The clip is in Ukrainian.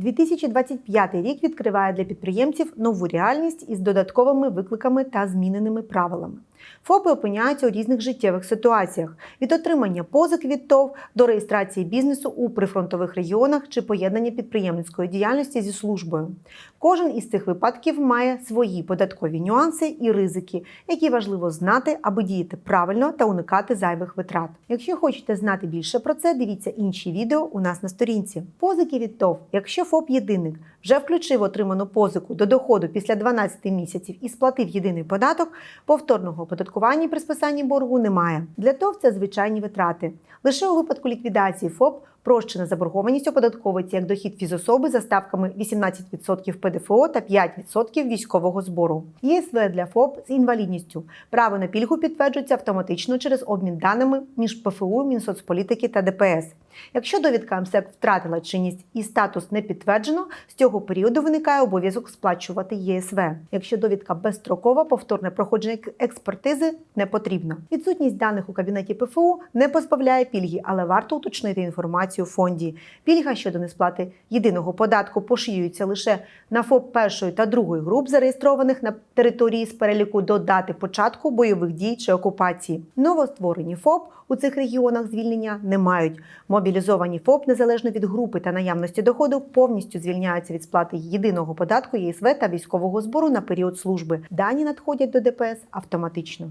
2025 рік відкриває для підприємців нову реальність із додатковими викликами та зміненими правилами. ФОПи опиняються у різних життєвих ситуаціях від отримання позик від ТОВ до реєстрації бізнесу у прифронтових регіонах чи поєднання підприємницької діяльності зі службою. Кожен із цих випадків має свої податкові нюанси і ризики, які важливо знати, аби діяти правильно та уникати зайвих витрат. Якщо хочете знати більше про це, дивіться інші відео у нас на сторінці. Позики від ТОВ. Якщо ФОП єдиник вже включив отриману позику до доходу після 12 місяців і сплатив єдиний податок, повторного оподаткування при списанні боргу немає. Для ТОВ це звичайні витрати. Лише у випадку ліквідації ФОП прощена заборгованість оподатковується як дохід фізособи за ставками 18% ПДФО та 5% військового збору. ЄСВ для ФОП з інвалідністю. Право на пільгу підтверджується автоматично через обмін даними між ПФУ, Мінсоцполітики та ДПС. Якщо довідка МСЕК втратила чинність і статус не підтверджено, з цього періоду виникає обов'язок сплачувати ЄСВ. Якщо довідка безстрокова, повторне проходження експертизи не потрібно. Відсутність даних у кабінеті ПФУ не позбавляє пільги, але варто уточнити інформацію в фонді. Пільга щодо несплати єдиного податку поширюється лише на ФОП першої та другої груп, зареєстрованих на території з переліку до дати початку бойових дій чи окупації. Новостворені ФОП у цих регіонах звільнення не мають. Мобілізовані ФОП, незалежно від групи та наявності доходу, повністю звільняються від сплати єдиного податку ЄСВ та військового збору на період служби. Дані надходять до ДПС автоматично.